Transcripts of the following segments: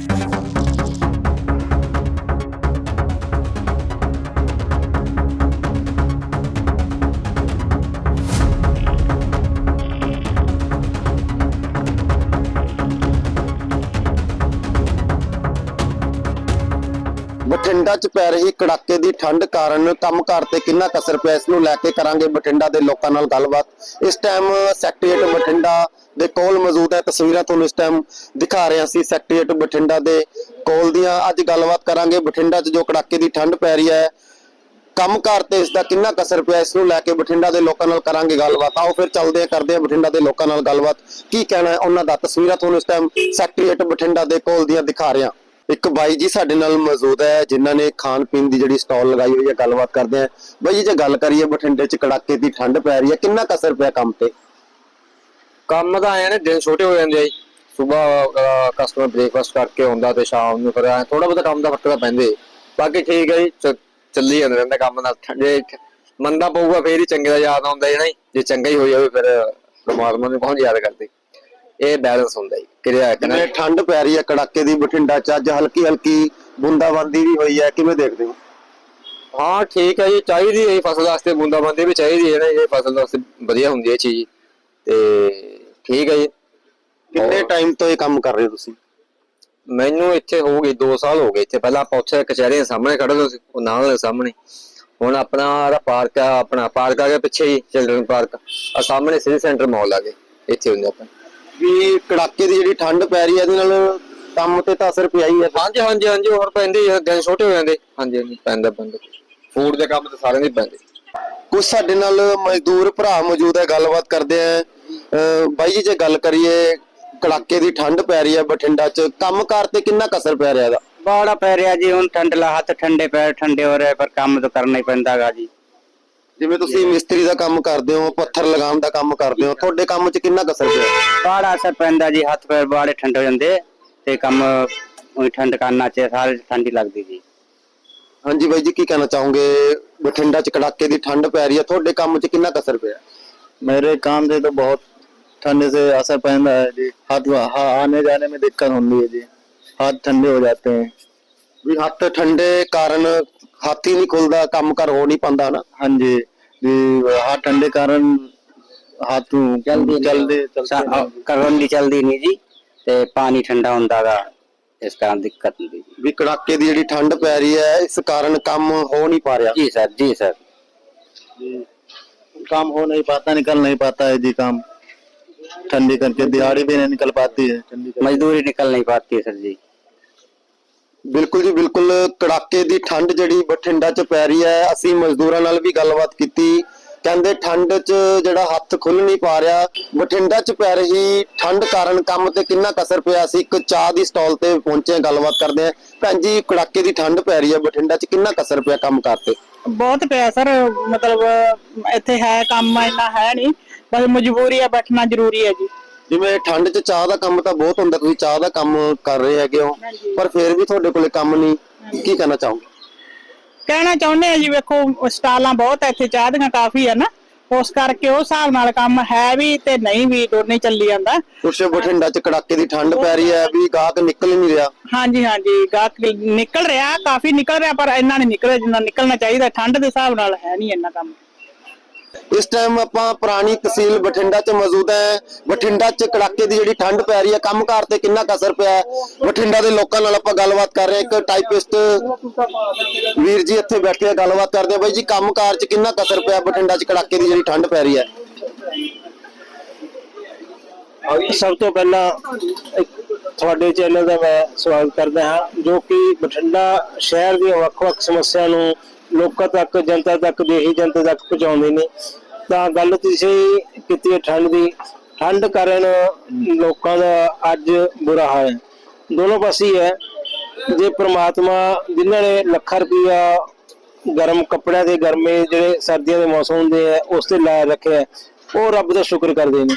Thank you. Bathinda 'ਚ ਪੈ ਰਹੀ ਕੜਾਕੇ ਦੀ ਠੰਡ ਕਾਰਨ ਕੰਮਕਾਰ ਤੇ ਕਿੰਨਾ ਕਸਰ ਪਿਆ, ਇਸ ਨੂੰ ਲੈ ਕੇ ਕਰਾਂਗੇ ਬਠਿੰਡਾ ਦੇ ਲੋਕਾਂ ਨਾਲ ਗੱਲਬਾਤ। ਇਸ ਟਾਈਮ ਸੈਕਟਰੀਏਟ ਬਠਿੰਡਾ ਦੇ ਕੋਲ ਮੌਜੂਦ ਹੈ, ਤਸਵੀਰਾਂ ਤੁਹਾਨੂੰ ਇਸ ਟਾਈਮ ਦਿਖਾ ਰਹੇ ਹਾਂ ਅਸੀਂ ਸੈਕਟਰੀਏਟ ਬਠਿੰਡਾ ਦੇ ਕੋਲ ਦੀਆਂ ਅੱਜ ਗੱਲਬਾਤ ਕਰਾਂਗੇ। ਬਠਿੰਡਾ 'ਚ ਜੋ ਕੜਾਕੇ ਦੀ ਠੰਡ ਪੈ ਰਹੀ ਹੈ, ਕੰਮਕਾਰ ਤੇ ਇਸ ਦਾ ਕਿੰਨਾ ਕਸਰ ਪਿਆ, ਇਸ ਨੂੰ ਲੈ ਕੇ ਬਠਿੰਡਾ ਦੇ ਲੋਕਾਂ ਨਾਲ ਕਰਾਂਗੇ ਗੱਲਬਾਤ। ਆਓ ਫਿਰ ਚੱਲਦੇ ਹਾਂ, ਕਰਦੇ ਆ ਬਠਿੰਡਾ ਦੇ ਲੋਕਾਂ ਨਾਲ ਗੱਲਬਾਤ। ਕੀ ਕਹਿਣਾ ਹੈ ਉਹਨਾਂ ਦਾ? ਤਸਵੀਰਾਂ ਤੁਹਾਨੂੰ ਇਸ ਟਾਈਮ ਸੈਕਟਰੀਏਟ ਬਠਿੰਡਾ ਦੇ ਕੋਲ ਦੀਆਂ ਦਿਖਾ ਰਿਹਾ। ਇੱਕ ਬਾਈ ਜੀ ਸਾਡੇ ਨਾਲ ਮੌਜੂਦ ਹੈ, ਜਿਨ੍ਹਾਂ ਨੇ ਖਾਣ ਪੀਣ ਦੀ ਜਿਹੜੀ ਸਟਾਲ ਲਗਾਈ ਹੋਈ ਹੈ, ਗੱਲਬਾਤ ਕਰਦੇ ਹਾਂ। ਬਾਈ ਜੀ, ਜੇ ਗੱਲ ਕਰੀਏ ਬਠਿੰਡੇ 'ਚ ਕੜਾਕੇ ਦੀ ਠੰਡ ਪੈ ਰਹੀ ਹੈ, ਕਿੰਨਾ ਕਸਰ ਪਿਆ ਕੰਮ ਤੇ? ਕੰਮ ਤਾਂ ਆਏ ਨੇ, ਦਿਨ ਛੋਟੇ ਹੋ ਜਾਂਦੇ ਆ ਜੀ। ਸਵੇਰ ਕਸਟਮਰ ਬ੍ਰੇਕਫਾਸਟ ਕਰਕੇ ਆਉਂਦਾ ਤੇ ਸ਼ਾਮ ਨੂੰ ਫਿਰ ਥੋੜਾ ਬਹੁਤਾ ਕੰਮ ਦਾ ਫ਼ਰਕ ਤਾਂ ਪੈਂਦੇ ਬਾਕੀ ਠੀਕ ਹੈ ਜੀ ਚੱਲੀ ਜਾਂਦਾ ਰਹਿੰਦਾ ਕੰਮ ਨਾਲ। ਜੇ ਮੰਦਾ ਪਊਗਾ, ਫੇਰ ਹੀ ਚੰਗੇ ਦਾ ਯਾਦ ਆਉਂਦਾ ਹੈ ਨਾ ਜੇ। ਚੰਗਾ ਹੀ ਹੋ ਜਾਵੇ ਫਿਰ ਪਰਮਾਤਮਾ ਨੂੰ ਕੌਣ ਯਾਦ ਕਰਦੇ। ਇਹ ਬੈਲੈਂਸ ਹੁੰਦਾ ਜੀ ਕਿਰਿਆ ਇੱਕ ਨਾ? ਜਿਵੇਂ ਠੰਡ ਪੈ ਰਹੀ ਹੈ ਕੜਾਕੇ ਦੀ ਬਠਿੰਡਾ 'ਚ ਅੱਜ ਹਲਕੀ ਹਲਕੀ ਬੂੰਦਾਬਾਂਦੀ ਵੀ ਹੋਈ ਹੈ ਕਿਵੇਂ ਦੇਖਦੇ ਹੋ? ਹਾਂ ਠੀਕ ਹੈ ਜੀ ਚਾਹੀਦੀ ਹੈ ਜੀ ਫਸਲ ਵਾਸਤੇ ਬੂੰਦਾਬਾਂਦੀ ਵੀ ਚਾਹੀਦੀ ਹੈ ਨਾ ਇਹ ਫਸਲ ਵਾਸਤੇ ਵਧੀਆ ਹੁੰਦੀ ਹੈ ਚੀਜ਼। ਤੇ ਠੀਕ ਹੈ ਜੀ। ਕਿੰਨੇ ਟਾਈਮ ਤੋਂ ਇਹ ਕੰਮ ਕਰ ਰਹੇ ਹੋ ਤੁਸੀਂ? ਮੈਨੂੰ ਇੱਥੇ ਹੋ ਗਏ 2 ਸਾਲ ਹੋ ਗਏ ਇੱਥੇ। ਪਹਿਲਾਂ ਆਪਾਂ ਉੱਥੇ ਕਚਹਿਰੀ ਦੇ ਸਾਹਮਣੇ ਖੜੇ ਹੁੰਦੇ ਸੀ ਉਹ ਨਾਲ ਦੇ ਸਾਹਮਣੇ। ਹੁਣ ਆਪਣਾ ਜਿਹੜਾ ਪਾਰਕ ਆ ਆਪਣਾ ਪਾਰਕ ਆ ਗਿਆ ਪਿੱਛੇ ਹੀ ਚਿਲਡਰਨ ਪਾਰਕ ਆ ਸਾਹਮਣੇ ਸਿਟੀ ਸੈਂਟਰ ਮਾਲ ਆ ਗਏ ਇੱਥੇ ਹੁੰਦੇ ਆਪਾਂ। ਵੀ ਕੜਾਕੇ ਦੀ ਜਿਹੜੀ ਠੰਡ ਪੈ ਰਹੀ ਹੈ ਇਹਦੇ ਨਾਲ ਕੰਮ ਤੇ ਤਾਂ ਅਸਰ ਪਿਆ ਹੀ ਹੈ। ਹਾਂਜੀ ਹਾਂਜੀ ਹਾਂਜੀ ਹੋਰ ਪੈਂਦੇ ਹੀ ਆ, ਦਿਨ ਛੋਟੇ ਹੋ ਜਾਂਦੇ। ਹਾਂਜੀ ਹਾਂਜੀ ਪੈਂਦਾ ਪੈਂਦਾ। ਫੂਡ ਦੇ ਕੰਮ ਤੇ ਸਾਰਿਆਂ ਦੇ ਪੈਂਦੇ। ਕੁਝ ਸਾਡੇ ਨਾਲ ਮਜ਼ਦੂਰ ਭਰਾ ਮੌਜੂਦ ਹੈ ਗੱਲਬਾਤ ਕਰਦੇ ਆ। ਬਾਈ ਜੀ ਜੇ ਗੱਲ ਕਰੀਏ ਕੜਾਕੇ ਦੀ ਠੰਡ ਪੈ ਰਹੀ ਹੈ ਬਠਿੰਡਾ 'ਚ ਕੰਮਕਾਰ ਤੇ ਕਿੰਨਾ ਕਸਰ ਪੈ ਰਿਹਾ ਇਹਦਾ? ਬਾੜਾ ਪੈ ਰਿਹਾ ਜੀ ਹੁਣ ਠੰਡਲਾ ਹੱਥ ਠੰਡੇ ਪੈਰ ਠੰਡੇ ਹੋ ਰਹੇ ਪਰ ਕੰਮ ਤਾਂ ਕਰਨਾ ਹੀ ਪੈਂਦਾਗਾ ਜੀ। ਜਿਵੇਂ ਤੁਸੀਂ ਮਿਸਤਰੀ ਦਾ ਕੰਮ ਕਰਦੇ ਹੋ ਪੱਥਰ ਲਗਾਉਣ ਦਾ ਕੰਮ ਕਰਦੇ ਹੋ ਤੁਹਾਡੇ ਕੰਮ 'ਚ ਕਿੰਨਾ ਕਸਰ ਪਿਆ ਬਾੜਾ ਅਸਰ ਪੈਂਦਾ ਜੀ ਹੱਥ ਪੈਰ ਬਾੜੇ ਠੰਡੇ ਹੋ ਜਾਂਦੇ ਤੇ ਕੰਮ ਉਹੀ ਠੰਡ ਕਰਨਾ ਚ ਸਾਰੇ ਠੰਡੀ ਲੱਗਦੀ ਜੀ ਹਾਂਜੀ ਬਾਈ ਜੀ ਕੀ ਕਹਿਣਾ ਚਾਹੋਗੇ ਬਠਿੰਡਾ 'ਚ ਕੜਾਕੇ ਦੀ ਠੰਡ ਪੈ ਰਹੀ ਹੈ ਤੁਹਾਡੇ ਕੰਮ 'ਚ ਕਿੰਨਾ ਕਸਰ ਪਿਆ मेरे काम से तो बहुत ठंडे से असर पैदा है जी हाथ हाँ, आने जाने में दिक्कत होती है जी हाथ ठंडे हो जाते हैं ਵੀ ਹੱਥ ਠੰਡੇ ਕਾਰਨ ਹੱਥ ਹੀ ਨਹੀਂ ਖੁੱਲਦਾ ਕੰਮ ਕਰ ਹੋ ਨਹੀਂ ਪਾਉਂਦਾ ਨਾ हाँ जी जी हाथ ठंडे कारण हाथ जल्दी जल्दी चलते नहीं। ਕਰਨ ਦੀ ਚਲਦੀ ਨਹੀਂ ਜੀ ਤੇ ਪਾਣੀ ਠੰਡਾ ਹੁੰਦਾਗਾ ਇਸ ਕਾਰਨ ਦਿੱਕਤ ਹੁੰਦੀ ਜੀ ਵੀ ਕੜਾਕੇ ਦੀ ਜਿਹੜੀ ਠੰਡ ਪੈ ਰਹੀ ਹੈ ਇਸ ਕਾਰਨ ਕੰਮ ਹੋ ਨਹੀਂ ਪਾ ਰਿਹਾ ਜੀ ਸਰ ਜੀ ਸਰ काम हो नहीं पाता निकल नहीं पाता है जी काम ठंडी करके दिहाड़ी भी नहीं निकल पाती है ठंडी करके। ਮਜ਼ਦੂਰੀ ਨਿਕਲ ਨਹੀਂ ਪਾਤੀ ਹੈ ਸਰ ਜੀ, ਬਿਲਕੁਲ ਕੜਾਕੇ ਦੀ ਠੰਡ ਜਿਹੜੀ ਬਠਿੰਡਾ 'ਚ ਪੈ ਰਹੀ ਹੈ, ਅਸੀਂ ਮਜ਼ਦੂਰਾਂ ਨਾਲ ਵੀ ਗੱਲਬਾਤ ਕੀਤੀ। ਕਹਿੰਦੇ ਠੰਡ 'ਚ ਜਿਹੜਾ ਹੱਥ ਖੁੱਲ ਨਹੀਂ ਪਾ ਰਿਹਾ, ਬਠਿੰਡਾ 'ਚ ਪੈ ਰਹੀ ਠੰਡ ਕਾਰਨ ਕੰਮ ਤੇ ਕਿੰਨਾ ਕਸਰ ਪਿਆ ਸੀ ਇੱਕ ਚਾਹ ਦੀ ਸਟਾਲ ਤੇ ਪਹੁੰਚੇ ਗੱਲਬਾਤ ਕਰਦੇ ਆ ਭੈਣ ਜੀ, ਕੜਾਕੇ ਦੀ ਠੰਡ ਪੈ ਰਹੀ ਹੈ, ਬਠਿੰਡਾ 'ਚ ਕਿੰਨਾ ਕਸਰ ਪਿਆ ਕੰਮ ਕਰਤੇ ਬਹੁਤ ਪਿਆ ਸਰ, ਮਤਲਬ ਇੱਥੇ ਹੈ ਕੰਮ, ਇੰਨਾ ਹੈ ਨਹੀਂ। ਬਸ ਮਜਬੂਰੀ ਹੈ, ਬੈਠਣਾ ਜ਼ਰੂਰੀ ਹੈ ਜੀ। ਜਿਵੇਂ ਠੰਡ 'ਚ ਚਾਹ ਦਾ ਕੰਮ ਤਾਂ ਬਹੁਤ ਹੁੰਦਾ ਤੁਸੀਂ ਚਾਹ ਦਾ ਕੰਮ ਕਰ ਰਹੇ ਹੈਗੇ ਹੋ ਪਰ ਫਿਰ ਵੀ ਤੁਹਾਡੇ ਕੋਲੇ ਕੰਮ ਨਹੀਂ ਕੀ ਕਹਿਣਾ ਚਾਹੋਗੇ? ਕਹਿਣਾ ਚਾਹੁੰਦੇ ਆ ਜੀ ਵੇਖੋ ਸਟਾਲਾਂ ਬਹੁਤ ਹੈ ਇੱਥੇ ਚਾਹ ਦੀਆਂ ਕਾਫੀ ਹੈ ਨਾ। ਉਸ ਕਰਕੇ ਉਹ ਹਿਸਾਬ ਨਾਲ ਕੰਮ ਹੈ ਵੀ ਤੇ ਨਹੀਂ ਵੀ ਦੋਨੇ ਚੱਲੀ ਜਾਂਦਾ। ਕੁਛ ਬਠਿੰਡਾ 'ਚ ਕੜਾਕੇ ਦੀ ਠੰਡ ਪੈ ਰਹੀ ਹੈ ਵੀ ਗਾਹਕ ਨਿਕਲ ਹੀ ਨਹੀਂ ਰਿਹਾ। ਹਾਂਜੀ ਹਾਂਜੀ ਗਾਹਕ ਨਿਕਲ ਰਿਹਾ ਕਾਫੀ ਨਿਕਲ ਰਿਹਾ ਪਰ ਇੰਨਾ ਨਹੀਂ ਨਿਕਲ ਰਿਹਾ ਜਿੰਨਾ ਨਿਕਲਣਾ ਚਾਹੀਦਾ ਠੰਡ ਦੇ ਹਿਸਾਬ ਨਾਲ ਹੈ ਨਹੀਂ ਇੰਨਾ ਕੰਮ। ਇਸ ਟਾਈਮ ਆਪਾਂ ਪੁਰਾਣੀ ਤਹਿਸੀਲ ਬਠਿੰਡਾ 'ਚ ਮੌਜੂਦ ਹੈ। ਬਠਿੰਡਾ 'ਚ ਕੜਾਕੇ ਦੀ ਜਿਹੜੀ ਠੰਡ ਪੈ ਰਹੀ ਹੈ, ਕੰਮਕਾਰ ਤੇ ਕਿੰਨਾ ਕੁ ਪਿਆ ਹੈ? ਬਠਿੰਡਾ ਦੇ ਲੋਕਾਂ ਨਾਲ ਆਪਾਂ ਗੱਲਬਾਤ ਕਰ ਰਹੇ ਹਾਂ। ਇੱਕ ਟਾਈਪਿਸਟ ਵੀਰ ਜੀ ਇੱਥੇ ਬੈਠੇ ਆ, ਗੱਲਬਾਤ ਕਰਦੇ ਆ। ਬਾਈ ਜੀ, ਕੰਮਕਾਰ 'ਚ ਕਿੰਨਾ ਕੁ ਪਿਆ ਬਠਿੰਡਾ 'ਚ ਕੜਾਕੇ ਦੀ ਜਿਹੜੀ ਠੰਡ ਪੈ ਰਹੀ ਹੈ? ਸਭ ਤੋਂ ਪਹਿਲਾਂ ਤੁਹਾਡੇ ਚੈਨਲ ਦਾ ਮੈਂ ਸਵਾਗਤ ਕਰਦਾ ਹਾਂ, ਜੋ ਕਿ ਬਠਿੰਡਾ ਸ਼ਹਿਰ ਦੀਆਂ ਵੱਖ-ਵੱਖ ਸਮੱਸਿਆ ਨੂੰ ਲੋਕਾਂ ਤੱਕ ਜਨਤਾ ਤੱਕ ਦੇਹੀ ਜਨਤਾ ਤੱਕ ਪਹੁੰਚਾਉਂਦੇ ਨੇ। ਤਾਂ ਗੱਲ ਤੁਸੀਂ ਕੀਤੀ ਹੈ ਠੰਡ ਦੀ। ਠੰਡ ਕਾਰਨ ਲੋਕਾਂ ਦਾ ਅੱਜ ਬੁਰਾ ਹਾਲ ਹੈ। ਦੋਨੋਂ ਪਾਸੇ ਹੈ ਜੇ ਪ੍ਰਮਾਤਮਾ ਜਿਨ੍ਹਾਂ ਨੇ ਲੱਖਾਂ ਰੁਪਈਆ ਗਰਮ ਕੱਪੜਿਆਂ ਦੇ ਗਰਮੇ ਜਿਹੜੇ ਸਰਦੀਆਂ ਦੇ ਮੌਸਮ ਹੁੰਦੇ ਆ ਉਸ ਤੇ ਲਾ ਰੱਖਿਆ ਹੈ, ਉਹ ਰੱਬ ਦਾ ਸ਼ੁਕਰ ਕਰਦੇ ਨੇ।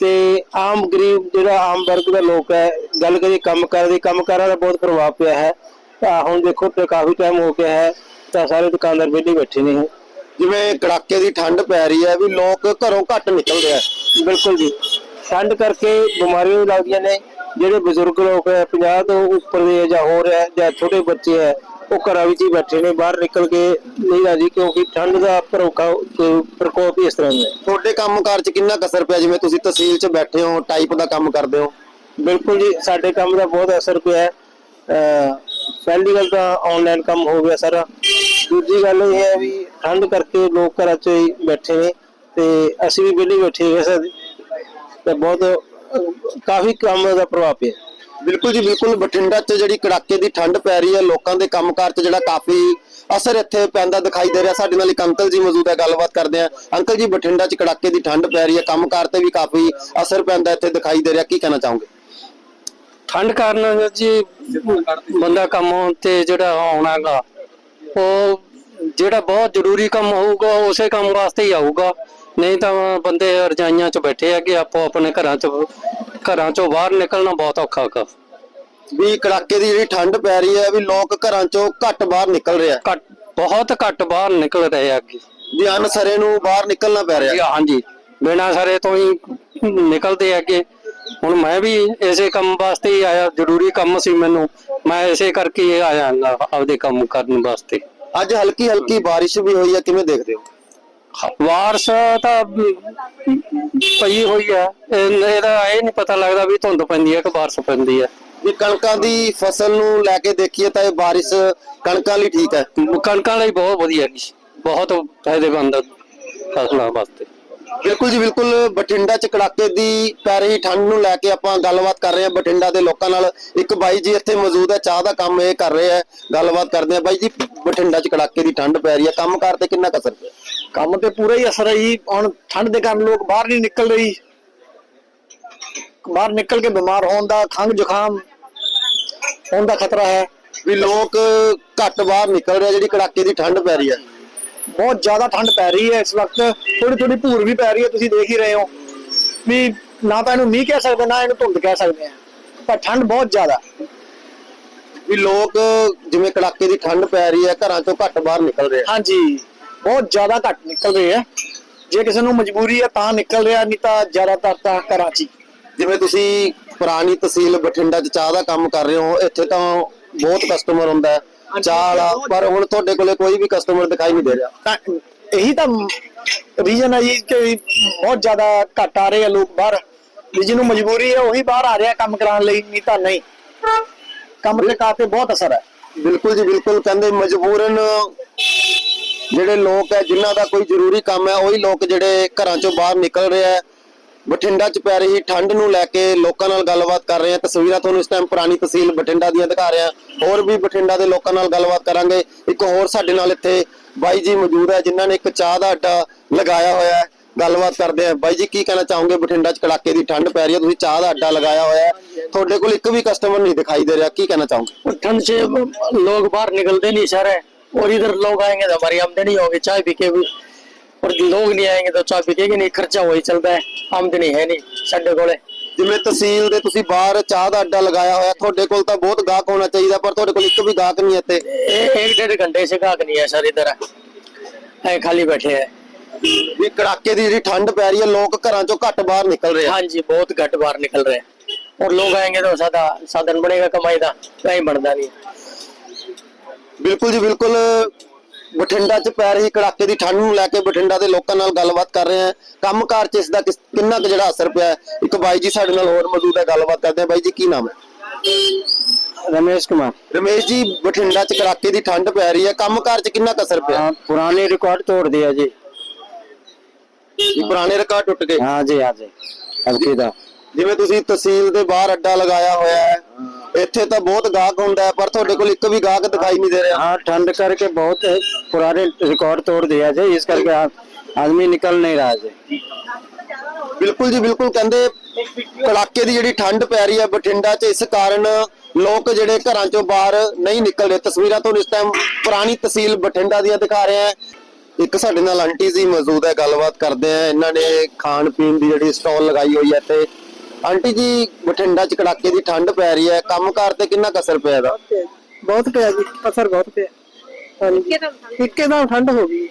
ਤੇ ਆਮ ਗਰੀਬ ਜਿਹੜਾ ਆਮ ਵਰਗ ਦਾ ਲੋਕ ਹੈ ਗੱਲ ਕਰੀਏ ਕੰਮ ਕਰਦੇ ਕੰਮਕਾਰਾਂ ਦਾ ਬਹੁਤ ਪ੍ਰਭਾਵ ਪਿਆ ਹੈ। ਤਾਂ ਹੁਣ ਦੇਖੋ ਤੇ ਕਾਫੀ ਟਾਈਮ ਹੋ ਗਿਆ ਹੈ। ਤਾਂ ਸਾਰੇ ਦੁਕਾਨਦਾਰ ਵਿਹਲੇ ਬੈਠੇ ਨੇ ਜਿਵੇਂ ਕੜਾਕੇ ਦੀ ਠੰਡ ਪੈ ਰਹੀ ਹੈ ਵੀ ਲੋਕ ਘਰੋਂ ਘੱਟ ਨਿਕਲਦੇ ਆ। ਬਿਲਕੁਲ ਜੀ। ਠੰਡ ਕਰਕੇ ਬਿਮਾਰੀਆਂ ਵੀ ਲੱਗਦੀਆਂ ਨੇ। ਜਿਹੜੇ ਬਜ਼ੁਰਗ ਲੋਕ ਹੈ 50 ਤੋਂ ਉੱਪਰ ਦੇ ਜਾਂ ਹੋਰ ਹੈ ਜਾਂ ਛੋਟੇ ਬੱਚੇ ਹੈ ਉਹ ਘਰਾਂ ਵਿੱਚ ਹੀ ਬੈਠੇ ਨੇ ਬਾਹਰ ਨਿਕਲ ਕੇ ਨਹੀਂ ਰਾਜੀ ਕਿਉਂਕਿ ਠੰਡ ਦਾ ਪ੍ਰੋਕਾ ਪ੍ਰਕੋਪ ਇਸ ਤਰ੍ਹਾਂ ਦਾ ਤੁਹਾਡੇ ਕੰਮਕਾਰ 'ਚ ਕਿੰਨਾ ਕਸਰ ਪਿਆ? ਜਿਵੇਂ ਤੁਸੀਂ ਤਹਿਸੀਲ 'ਚ ਬੈਠੇ ਹੋ ਟਾਈਪ ਦਾ ਕੰਮ ਕਰਦੇ ਹੋ। ਬਿਲਕੁਲ ਜੀ ਸਾਡੇ ਕੰਮ ਦਾ ਬਹੁਤ ਅਸਰ ਪਿਆ ਪਹਿਲੀ ਗੱਲ ਤਾਂ ਆਨਲਾਈਨ ਕੰਮ ਹੋ ਗਿਆ ਸਾਰਾ। ਦੂਜੀ ਗੱਲ ਇਹ ਹੈ ਵੀ ਠੰਡ ਕਰਕੇ ਲੋਕ ਘਰਾਂ 'ਚ ਹੀ ਬੈਠੇ ਨੇ ਤੇ ਅਸੀਂ ਵੀ ਵਿਹਲੇ ਬੈਠੇ ਹਾਂ ਸਰ। ਤੇ ਬਹੁਤ, ਕਾਫੀ ਕੰਮ ਦਾ ਪ੍ਰਭਾਵ ਪਿਆ। ਬਿਲਕੁਲ ਜੀ, ਬਿਲਕੁਲ। ਬਠਿੰਡਾ 'ਚ ਜਿਹੜੀ ਕੜਾਕੇ ਦੀ ਠੰਡ ਪੈ ਰਹੀ ਹੈ, ਲੋਕਾਂ ਦੇ ਕੰਮਕਾਰ 'ਚ ਜਿਹੜਾ ਕਾਫੀ ਅਸਰ ਇੱਥੇ ਪੈਂਦਾ ਦਿਖਾਈ ਦੇ ਰਿਹਾ। ਸਾਡੇ ਨਾਲ ਇੱਕ ਅੰਕਲ ਜੀ ਮੌਜੂਦ ਹੈ, ਗੱਲਬਾਤ ਕਰਦੇ ਆ ਅੰਕਲ ਜੀ, ਬਠਿੰਡਾ 'ਚ ਕੜਾਕੇ ਦੀ ਠੰਡ ਪੈ ਰਹੀ ਹੈ, ਕੰਮਕਾਰ ਤੇ ਵੀ ਕਾਫੀ ਅਸਰ ਪੈਂਦਾ ਇੱਥੇ ਦਿਖਾਈ ਦੇ ਰਿਹਾ। ਕੀ ਕਹਿਣਾ ਚਾਹੋਗੇ? ਠੰਡ ਕਾਰਨ ਜੀ ਬੰਦਾ ਕੰਮ ਤੇ ਜਿਹੜਾ ਆਉਣਾਗਾ ਉਹ ਜਿਹੜਾ ਬਹੁਤ ਜ਼ਰੂਰੀ ਕੰਮ ਹੋਊਗਾ ਉਸੇ ਕੰਮ ਵਾਸਤੇ ਹੀ ਆਊਗਾ। ਨਹੀਂ ਤਾਂ ਬੰਦੇ ਰਜਾਈਆਂ 'ਚ ਬੈਠੇ ਹੈਗੇ ਆਪੋ ਆਪਣੇ ਘਰਾਂ 'ਚ ਘਰਾਂ 'ਚੋਂ ਬਾਹਰ ਨਿਕਲਣਾ ਬਹੁਤ ਔਖਾ ਹੈਗਾ। ਵੀ ਕੜਾਕੇ ਦੀ ਜਿਹੜੀ ਠੰਡ ਪੈ ਰਹੀ ਹੈ ਵੀ ਲੋਕ ਘਰਾਂ 'ਚੋਂ ਘੱਟ ਬਾਹਰ ਨਿਕਲ ਰਹੇ। ਆ ਘੱਟ ਬਹੁਤ ਘੱਟ ਬਾਹਰ ਨਿਕਲ ਰਹੇ ਹੈਗੇ। ਵੀ ਅਨਸਰੇ ਨੂੰ ਬਾਹਰ ਨਿਕਲਣਾ ਪੈ ਰਿਹਾ। ਹਾਂਜੀ ਬਿਨਾਂ ਸਾਰੇ ਤੋਂ ਹੀ ਨਿਕਲਦੇ ਹੈਗੇ। ਹੁਣ ਮੈਂ ਵੀ ਇਸੇ ਕੰਮ ਵਾਸਤੇ ਹੀ ਆਇਆ ਜ਼ਰੂਰੀ ਕੰਮ ਸੀ ਮੈਨੂੰ। ਮੈਂ ਇਸੇ ਕਰਕੇ ਹੀ ਆਇਆ ਆਪਦੇ ਕੰਮ ਕਰਨ ਵਾਸਤੇ। ਅੱਜ ਹਲਕੀ ਹਲਕੀ ਬਾਰਿਸ਼ ਵੀ ਹੋਈ ਹੈ ਕਿਵੇਂ ਦੇਖਦੇ ਹੋ? ਵਾਰਸ ਤਾਂ ਪਈ ਹੋਈ ਹੈ। ਇਹ- ਇਹਦਾ ਇਹ ਨਹੀਂ ਪਤਾ ਲੱਗਦਾ ਵੀ ਧੁੰਦ ਪੈਂਦੀ ਹੈ ਕਿ ਬਾਰਿਸ਼ ਪੈਂਦੀ ਹੈ। ਵੀ ਕਣਕਾਂ ਦੀ ਫਸਲ ਨੂੰ ਲੈ ਕੇ ਦੇਖੀਏ ਤਾਂ ਇਹ ਬਾਰਿਸ਼ ਕਣਕਾਂ ਲਈ ਠੀਕ ਹੈ। ਕਣਕਾਂ ਲਈ ਬਹੁਤ ਵਧੀਆ ਜੀ। ਬਹੁਤ ਫਾਇਦੇਮੰਦ ਆ ਫਸਲਾਂ ਵਾਸਤੇ। ਬਿਲਕੁਲ ਜੀ ਬਿਲਕੁਲ ਬਠਿੰਡਾ ਚ ਕੜਾਕੇ ਦੀ ਪੈ ਰਹੀ ਠੰਡ ਨੂੰ ਲੈ ਕੇ ਆਪਾਂ ਗੱਲਬਾਤ ਕਰ ਰਹੇ ਹਾਂ ਬਠਿੰਡਾ ਦੇ ਲੋਕਾਂ ਨਾਲ। ਇੱਕ ਬਾਈ ਜੀ ਇੱਥੇ ਮੌਜੂਦ ਹੈ ਚਾਹ ਦਾ ਕੰਮ ਇਹ ਕਰ ਰਹੇ ਹੈ ਗੱਲਬਾਤ ਕਰਦੇ ਹਾਂ। ਬਾਈ ਜੀ ਬਠਿੰਡਾ ਚ ਕੜਾਕੇ ਦੀ ਠੰਡ ਪੈ ਰਹੀ ਹੈ ਕੰਮ ਕਾਰ ਤੇ ਕਿੰਨਾ ਕਸਰ ਪਿਆ? ਕੰਮ ਤੇ ਪੂਰਾ ਹੀ ਅਸਰ ਹੈ ਜੀ ਹੁਣ ਠੰਡ ਦੇ ਕਾਰਨ ਲੋਕ ਬਾਹਰ ਨਹੀਂ ਨਿਕਲ ਰਹੀ। ਬਾਹਰ ਨਿਕਲ ਕੇ ਬਿਮਾਰ ਹੋਣ ਦਾ ਖੰਘ ਜ਼ੁਕਾਮ ਹੋਣ ਦਾ ਖਤਰਾ ਹੈ। ਵੀ ਲੋਕ ਘੱਟ ਬਾਹਰ ਨਿਕਲ ਰਹੇ ਜਿਹੜੀ ਕੜਾਕੇ ਦੀ ਠੰਡ ਪੈ ਰਹੀ ਹੈ। ਬਹੁਤ ਜ਼ਿਆਦਾ ਠੰਡ ਪੈ ਰਹੀ ਹੈ ਇਸ ਵਕਤ। ਥੋੜੀ ਥੋੜੀ ਭੂਰ ਵੀ ਪੈ ਰਹੀ ਹੈ ਤੁਸੀਂ ਦੇਖ ਹੀ ਰਹੇ ਹੋ। ਵੀ ਨਾ ਤਾਂ ਇਹਨੂੰ ਮੀਂਹ ਕਹਿ ਸਕਦੇ ਨਾ ਇਹਨੂੰ ਧੁੰਦ ਕਹਿ ਸਕਦੇ ਆ ਪਰ ਠੰਡ ਬਹੁਤ ਜ਼ਿਆਦਾ। ਵੀ ਲੋਕ ਜਿਵੇਂ ਕੜਾਕੇ ਦੀ ਠੰਡ ਪੈ ਰਹੀ ਹੈ ਘਰਾਂ ਚੋਂ ਘੱਟ ਬਾਹਰ ਨਿਕਲ ਰਹੇ ਆ। ਹਾਂਜੀ ਬਹੁਤ ਜ਼ਿਆਦਾ ਘੱਟ ਨਿਕਲ ਰਹੇ ਆ। ਜੇ ਕਿਸੇ ਨੂੰ ਮਜਬੂਰੀ ਹੈ ਤਾਂ ਨਿਕਲ ਰਿਹਾ ਨਹੀਂ ਤਾਂ ਜ਼ਿਆਦਾਤਰ ਤਾਂ ਘਰਾਂ 'ਚ ਹੀ। ਜਿਵੇਂ ਤੁਸੀਂ ਪੁਰਾਣੀ ਤਹਿਸੀਲ ਬਠਿੰਡਾ ਚ ਚਾਹ ਦਾ ਕੰਮ ਕਰ ਰਹੇ ਹੋ ਇੱਥੇ ਤਾਂ ਬਹੁਤ ਕਸਟਮਰ ਹੁੰਦਾ ਹੈ। ਚਾਹ ਵਾਲਾ ਪਰ ਹੁਣ ਤੁਹਾਡੇ ਕੋਲੇ ਕੋਈ ਵੀ ਕਸਟਮਰ ਦਿਖਾਈ ਨਹੀਂ ਦੇ ਰਿਹਾ। ਤਾਂ ਇਹੀ ਤਾਂ ਰੀਜਨ ਹੈ ਜੀ ਕਿ ਬਹੁਤ ਜ਼ਿਆਦਾ ਘੱਟ ਆ ਰਹੇ ਆ ਲੋਕ ਬਾਹਰ। ਵੀ ਜਿਹਨੂੰ ਮਜਬੂਰੀ ਹੈ ਉਹੀ ਬਾਹਰ ਆ ਰਿਹਾ ਕੰਮ ਕਰਾਉਣ ਲਈ ਨਹੀਂ ਤਾਂ ਨਹੀਂ। ਕੰਮ ਤੇ ਕਾਫੀ ਬਹੁਤ ਅਸਰ ਹੈ ਬਿਲਕੁਲ ਜੀ ਬਿਲਕੁਲ ਕਹਿੰਦੇ ਮਜਬੂਰਨ ਜਿਹੜੇ ਲੋਕ ਹੈ ਜਿਨ੍ਹਾਂ ਦਾ ਕੋਈ ਜ਼ਰੂਰੀ ਕੰਮ ਹੈ ਉਹੀ ਲੋਕ ਜਿਹੜੇ ਘਰਾਂ ਚੋਂ ਬਾਹਰ ਨਿਕਲ ਰਹੇ ਹੈ ਬਠਿੰਡਾ 'ਚ ਪੈ ਰਹੀ ਠੰਡ ਨੂੰ ਲੈ ਕੇ ਲੋਕਾਂ ਨਾਲ ਗੱਲਬਾਤ ਕਰ ਰਹੇ ਹਾਂ ਤਸਵੀਰਾਂ ਤੁਹਾਨੂੰ ਇਸ ਟਾਈਮ ਪੁਰਾਣੀ ਤਹਿਸੀਲ ਬਠਿੰਡਾ ਦੀਆਂ ਦਿਖਾ ਰਹੇ ਹਾਂ ਹੋਰ ਵੀ ਬਠਿੰਡਾ ਦੇ ਲੋਕਾਂ ਨਾਲ ਗੱਲਬਾਤ ਕਰਾਂਗੇ ਇੱਕ ਹੋਰ ਸਾਡੇ ਨਾਲ ਇੱਥੇ ਬਾਈ ਜੀ ਮੌਜੂਦ ਹੈ ਜਿਨ੍ਹਾਂ ਨੇ ਇੱਕ ਚਾਹ ਦਾ ਅੱਡਾ ਲਗਾਇਆ ਹੋਇਆ ਹੈ ਗੱਲਬਾਤ ਕਰਦੇ ਹਾਂ ਬਾਈ ਜੀ ਕੀ ਕਹਿਣਾ ਚਾਹੋਗੇ ਬਠਿੰਡਾ 'ਚ ਕੜਾਕੇ ਦੀ ਠੰਡ ਪੈ ਰਹੀ ਹੈ ਤੁਸੀਂ ਚਾਹ ਦਾ ਅੱਡਾ ਲਗਾਇਆ ਹੋਇਆ ਹੈ ਤੁਹਾਡੇ ਕੋਲ ਇੱਕ ਵੀ ਕਸਟਮਰ ਨਹੀਂ ਦਿਖਾਈ ਦੇ ਰਿਹਾ ਕੀ ਕਹਿਣਾ ਚਾਹੋਗੇ ठंड से लोग बाहर निकलते नहीं सर और इधर लोग आएंगे तो हमारी आमदनी होगी चाय पी के भी और लोग नहीं आएंगे तो चाय पीकेगी नहीं खर्चा वही चलता है आमदनी है नहीं साढ़े कोले ਜਿਵੇਂ ਤਹਿਸੀਲ ਦੇ ਤੁਸੀਂ ਬਾਹਰ ਚਾਹ ਦਾ ਅੱਡਾ ਲਗਾਇਆ ਹੋਇਆ ਤੁਹਾਡੇ ਕੋਲ ਤਾਂ ਬਹੁਤ ਗਾਹਕ ਹੋਣਾ ਚਾਹੀਦਾ ਪਰ ਤੁਹਾਡੇ ਕੋਲ ਇੱਕ ਵੀ ਗਾਹਕ ਨਹੀਂ ਇੱਥੇ ए- एक डेढ़ घंटे से गाहक नहीं है सर इधर ऐ खाली बैठे हैं ਵੀ ਕੜਾਕੇ ਦੀ ਜਿਹੜੀ ਠੰਡ ਪੈ ਰਹੀ ਹੈ ਲੋਕ ਘਰਾਂ ਚੋਂ ਘੱਟ ਬਾਹਰ ਨਿਕਲ ਰਹੇ ਆ हाँ जी बहुत घट बाहर निकल रहे हैं और लोग आएंगे तो सादा साधन बनेगा कमाई का कहीं बनता नहीं ਬਿਲਕੁਲ ਜੀ ਬਿਲਕੁਲ ਬਠਿੰਡਾ 'ਚ ਪੈ ਰਹੀ ਕੜਾਕੇ ਦੀ ਠੰਡ ਨੂੰ ਲੈ ਕੇ ਬਠਿੰਡਾ ਦੇ ਲੋਕਾਂ ਨਾਲ ਗੱਲਬਾਤ ਕਰ ਰਹੇ ਹਾਂ ਕੰਮਕਾਰ 'ਚ ਇਸ ਦਾ ਕਿਸ- ਕਿੰਨਾ ਕੁ ਜਿਹੜਾ ਅਸਰ ਪਿਆ ਹੈ? ਇੱਕ ਬਾਈ ਜੀ ਸਾਡੇ ਨਾਲ ਹੋਰ ਮੌਜੂਦ ਹੈ ਗੱਲਬਾਤ ਕਰਦੇ ਹਾਂ ਬਾਈ ਜੀ ਕੀ ਨਾਮ ਹੈ रमेश कुमार ਰਮੇਸ਼ ਜੀ ਬਠਿੰਡਾ 'ਚ ਕੜਾਕੇ ਦੀ ਠੰਡ ਪੈ ਰਹੀ ਹੈ ਕੰਮਕਾਰ 'ਚ ਕਿੰਨਾ ਕੁ ਅਸਰ ਪਿਆ हाँ पुराने रिकॉर्ड तोड़ दिया जी ਵੀ ਪੁਰਾਣੇ ਰਿਕਾਰਡ ਟੁੱਟ ਗਏ हाँ जी हाँ जी अब की था ਜਿਵੇਂ ਤੁਸੀਂ ਤਹਿਸੀਲ ਦੇ ਬਾਹਰ ਅੱਡਾ ਲਗਾਇਆ ਹੋਇਆ ਹੈ ਇੱਥੇ ਤਾਂ ਬਹੁਤ ਗਾਹਕ ਹੁੰਦਾ ਹੈ ਪਰ ਤੁਹਾਡੇ ਕੋਲ ਇੱਕ ਵੀ ਗਾਹਕ ਦਿਖਾਈ ਨਹੀਂ ਦੇ ਰਿਹਾ हाँ ठंड करके बहुत पुराने रिकॉर्ड तोड़ दिया जी इस करके आ- आदमी निकल नहीं रहा जी ਬਿਲਕੁਲ ਜੀ ਬਿਲਕੁਲ ਕਹਿੰਦੇ ਕੜਾਕੇ ਦੀ ਜਿਹੜੀ ਠੰਡ ਪੈ ਰਹੀ ਹੈ ਬਠਿੰਡਾ 'ਚ ਇਸ ਕਾਰਨ ਲੋਕ ਜਿਹੜੇ ਘਰਾਂ 'ਚੋਂ ਬਾਹਰ ਨਹੀਂ ਨਿਕਲ ਰਹੇ ਤਸਵੀਰਾਂ ਤੁਹਾਨੂੰ ਇਸ ਟਾਈਮ ਪੁਰਾਣੀ ਤਹਿਸੀਲ ਬਠਿੰਡਾ ਦੀਆਂ ਦਿਖਾ ਰਹੇ ਹਾਂ ਇੱਕ ਸਾਡੇ ਨਾਲ ਆਂਟੀ ਜੀ ਮੌਜੂਦ ਹੈ ਗੱਲਬਾਤ ਕਰਦੇ ਆ ਇਹਨਾਂ ਨੇ ਖਾਣ ਪੀਣ ਦੀ ਜਿਹੜੀ ਸਟਾਲ ਲਗਾਈ ਹੋਈ ਹੈ ਇੱਥੇ ਆਂਟੀ ਜੀ ਬਠਿੰਡਾ 'ਚ ਕੜਾਕੇ ਦੀ ਠੰਡ ਪੈ ਰਹੀ ਹੈ। ਕੰਮਕਾਰ ਤੇ ਕਿੰਨਾ ਕੁ ਅਸਰ ਪਿਆ ਇਹਦਾ? ਬਹੁਤ ਪਿਆ। ਜੀ ਅਸਰ ਬਹੁਤ ਪਿਆ। ਹਾਂਜੀ। ਇੱਕਦਮ ਠੰਡ? ਹੋ ਗਈ।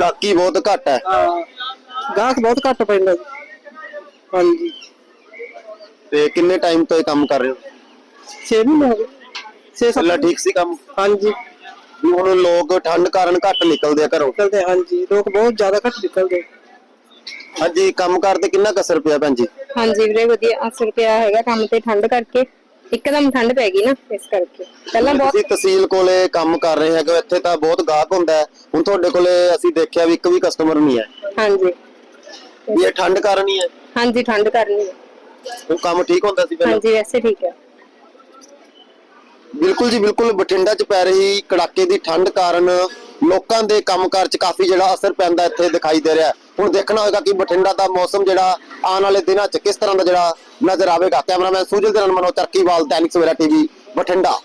ਗਾਹਕੀ ਬਹੁਤ ਘੱਟ ਹੈ। ਗਾਹਕ ਬਹੁਤ ਘੱਟ ਪੈਂਦਾ ਜੀ। ਹਾਂਜੀ। ਤੇ ਕਿੰਨੇ ਟਾਈਮ ਤੋਂ ਇਹ ਕੰਮ ਕਰ ਰਹੇ ਹੋ? 6 ਮਹੀਨੇ ਹੋ ਗਏ। 6 ਪਹਿਲਾਂ ਠੀਕ ਸੀ ਕੰਮ? ਹਾਂਜੀ। ਵੀ ਹੁਣ ਲੋਕ ਠੰਡ ਕਾਰਨ ਘੱਟ ਨਿਕਲਦੇ ਆ ਘਰੋਂ। ਨਿਕਲਦੇ ਹਾਂਜੀ। ਲੋਕ ਬਹੁਤ ਜ਼ਿਆਦਾ ਘੱਟ ਨਿਕਲਦੇ ਹਾਂਜੀ ਕੰਮ ਕਰਦੇ ਕਿੰਨਾ ਕੁ ਅਸਰ ਪਿਆ ਭੈਣ ਜੀ? ਹਾਂਜੀ ਵੀਰੇ ਵਧੀਆ ਅਸਰ ਪਿਆ ਹੈਗਾ ਕੰਮ ਤੇ ਠੰਡ ਕਰਕੇ। ਇੱਕਦਮ ਠੰਡ ਪੈ ਗਈ ਨਾ ਇਸ ਕਰਕੇ। ਪਹਿਲਾਂ ਬਹੁਤ ਤੁਸੀਂ ਤਹਿਸੀਲ ਕੋਲੇ ਕੰਮ ਕਰ ਰਹੇ ਹੈਗੇ ਹੋ, ਇੱਥੇ ਤਾਂ ਬਹੁਤ ਗਾਹਕ ਹੁੰਦਾ ਹੈ। ਹੁਣ ਤੁਹਾਡੇ ਕੋਲੇ ਅਸੀਂ ਦੇਖਿਆ ਵੀ ਇੱਕ ਵੀ ਕਸਟਮਰ ਨਹੀਂ ਹੈ। ਹਾਂਜੀ। ਵੀ ਇਹ ਠੰਡ ਕਾਰਨ ਹੀ ਹੈ? ਹਾਂਜੀ ਠੰਡ ਕਰਨੀ ਹੈ। ਉਹ ਕੰਮ ਠੀਕ ਹੁੰਦਾ ਸੀ ਪਹਿਲਾਂ? ਹਾਂਜੀ ਵੈਸੇ ਠੀਕ ਹੈ। ਬਿਲਕੁਲ ਜੀ ਬਿਲਕੁਲ ਬਠਿੰਡਾ 'ਚ ਪੈ ਰਹੀ ਕੜਾਕੇ ਦੀ ਠੰਡ ਕਾਰਨ ਲੋਕਾਂ ਦੇ ਕੰਮਕਾਰ 'ਚ ਕਾਫੀ ਜਿਹੜਾ ਅਸਰ ਪੈਂਦਾ ਇੱਥੇ ਦਿਖਾਈ ਦੇ ਰਿਹਾ ਹੈ। ਹੁਣ ਦੇਖਣਾ ਹੋਏਗਾ ਕਿ ਬਠਿੰਡਾ ਦਾ ਮੌਸਮ ਜਿਹੜਾ ਆਉਣ ਵਾਲੇ ਦਿਨਾਂ 'ਚ ਕਿਸ ਤਰ੍ਹਾਂ ਦਾ ਜਿਹੜਾ ਨਜ਼ਰ ਆਵੇਗਾ। ਕੈਮਰਾਮੈਨ ਸੂਜਲ ਦੇ ਨਾਲ ਮਨੋ ਚਰਕੀਵਾਲ ਦੈਨਿਕ ਸਵੇਰਾ ਟੀਵੀ, ਬਠਿੰਡਾ।